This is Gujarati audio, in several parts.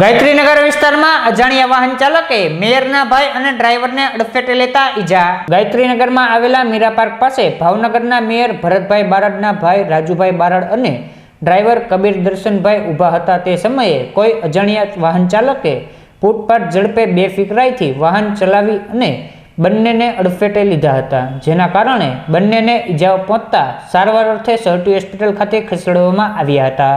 ગાયત્રીનગર વિસ્તારમાં અજાણ્યા વાહન ચાલકે મેયરના ભાઈ અને ડ્રાઈવરને અડફેટે લેતા ઈજા. ગાયત્રીનગરમાં આવેલા મીરા પાર્ક પાસે ભાવનગરના મેયર ભરતભાઈ બારડના ભાઈ રાજુભાઈ બારડ અને ડ્રાઈવર કબીર દર્શનભાઈ ઊભા હતા તે સમયે કોઈ અજાણ્યા વાહન ચાલકે ફૂટપાથ ઝડપે બેફિકરાઈથી વાહન ચલાવી અને બંનેને અડફેટે લીધા હતા. જેના કારણે બંનેને ઈજાઓ પહોંચતા સારવાર અર્થે સરટી હોસ્પિટલ ખાતે ખસેડવામાં આવ્યા હતા.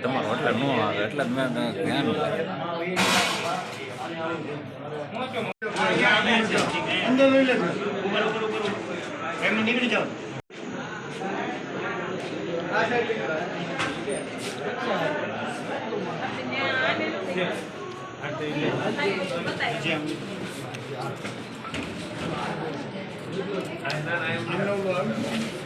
તમારો એટલે ન આવે એટલે જ મેં તને ધ્યાન લાગ્યું. ઘડીક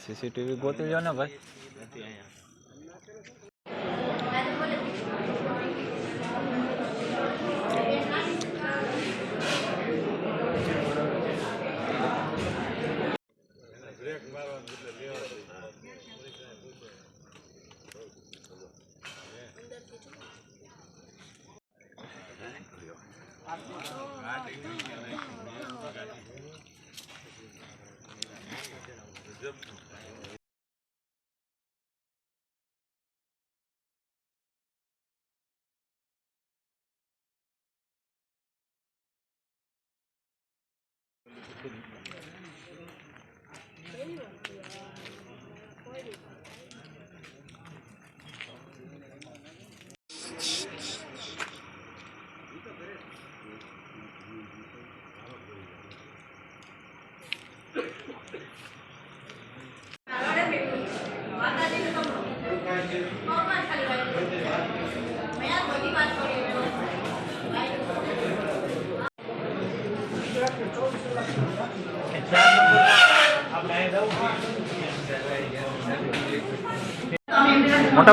સીસીટીવી ગોતી લો ને ભાઈ. મોટા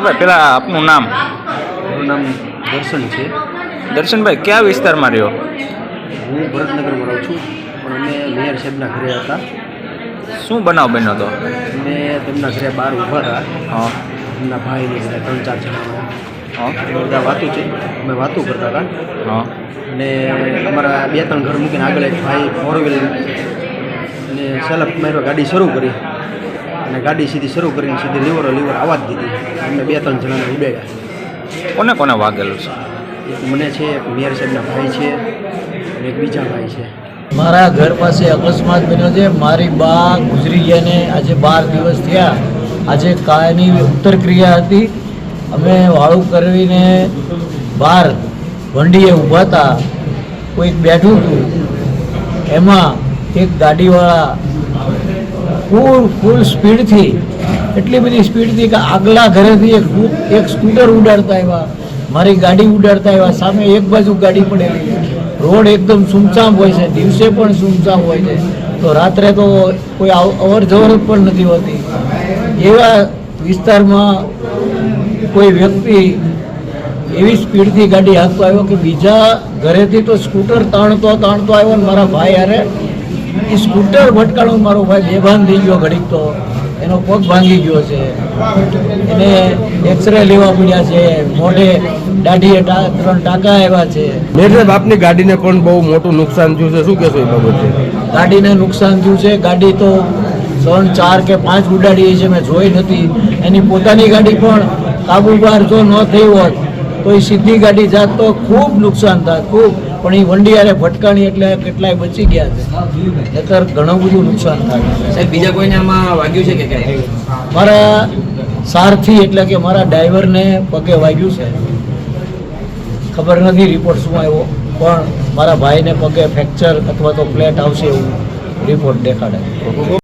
ભાઈ પેલા આપનું નામ? મારું નામ દર્શન છે. દર્શનભાઈ કયા વિસ્તારમાં રહ્યો? હું ભરતનગરમાં રહું છું પણ અમે મેયર સાહેબના ઘરે હતા. શું બનાવ બન્યો હતો? અમે તેમના ઘરે બહાર ઊભા હતા. હા ભાઈ ને બધા ત્રણ ચાર જણા બધા વાતું છે. અમે વાતું કરતા હતા. હા. અને અમારા બે ત્રણ ઘર મૂકીને આગળ એક ભાઈ ફોર વ્હીલ અને સેલફ માર્યો ગાડી શરૂ કરી. અને ગાડી સીધી શરૂ કરીને સીધી લીવરો લીવર જ દીધી. અમને બે ત્રણ જણાને ઉડાડ્યા કોને કોને વાગેલું છે? એક મને છે એક મેયર સાહેબના ભાઈ છે અને એક બીજા ભાઈ છે. મારા ઘર પાસે અકસ્માત બન્યો છે. મારી બા ગુજરી ગયા ને આજે બાર દિવસ થયા. આજે કાયની ઉત્તર ક્રિયા હતી. અમે વાળું કરવીને બહાર વંડીએ ઊભા હતા. કોઈક બેઠું હતું. એમાં એક ગાડીવાળા ફૂલ ફૂલ સ્પીડથી એટલી બધી સ્પીડથી કે આગલા ઘરેથી એક એક સ્કૂટર ઉડાડતા આવ્યા. મારી ગાડી ઉડાડતા આવ્યા. સામે એક બાજુ ગાડી પડેલી. રોડ એકદમ સુમસામ હોય છે. દિવસે પણ સુમસામ હોય છે. તો રાત્રે તો કોઈ અવર જવર પણ નથી હોતી. એવા વિસ્તારમાં કોઈ વ્યક્તિ એવી સ્પીડથી ગાડી હાંકતો આવ્યો કે બીજા ઘરેથી તો સ્કૂટર તાણતો તાણતો આવ્યો ને મારા ભાઈ અરે એ સ્કૂટર ભટકાણું મારો ભાઈ બેભાન થઈ ગયો ઘડીક તો. એનો પગ ભાંગી ગયો છે. એને એક્સરે લેવા પડ્યા છે. મોઢે દાઢીએ ત્રણ ટાંકા આવ્યા છે. સાહેબ આપની ગાડીને પણ બહુ મોટું નુકસાન થયું છે. શું કહેશો એ બાબતે? ગાડીને નુકસાન થયું છે. ગાડી તો ત્રણ ચાર કે પાંચ ઉડાડી છે મેં જોઈ નથી. એની પોતાની ગાડી પણ કાબુ બહાર જો ન થઈ હોત તો એ સીધી ગાડી જાત તો ખૂબ નુકસાન થાય ખૂબ. પણ એ વંડિયારે ભટકાણી એટલે કેટલાય બચી ગયા છે. નતર ઘણું બધું નુકસાન થાય. સાહેબ બીજા કોઈને આમાં વાગ્યું છે કે કઈ? મારા સારથી એટલે કે મારા ડ્રાઈવરને પગે વાગ્યું છે. ખબર નથી રિપોર્ટ શું આવ્યો પણ મારા ભાઈને પગે ફ્રેક્ચર અથવા તો પ્લેટ આવશે એવું રિપોર્ટ દેખાડે.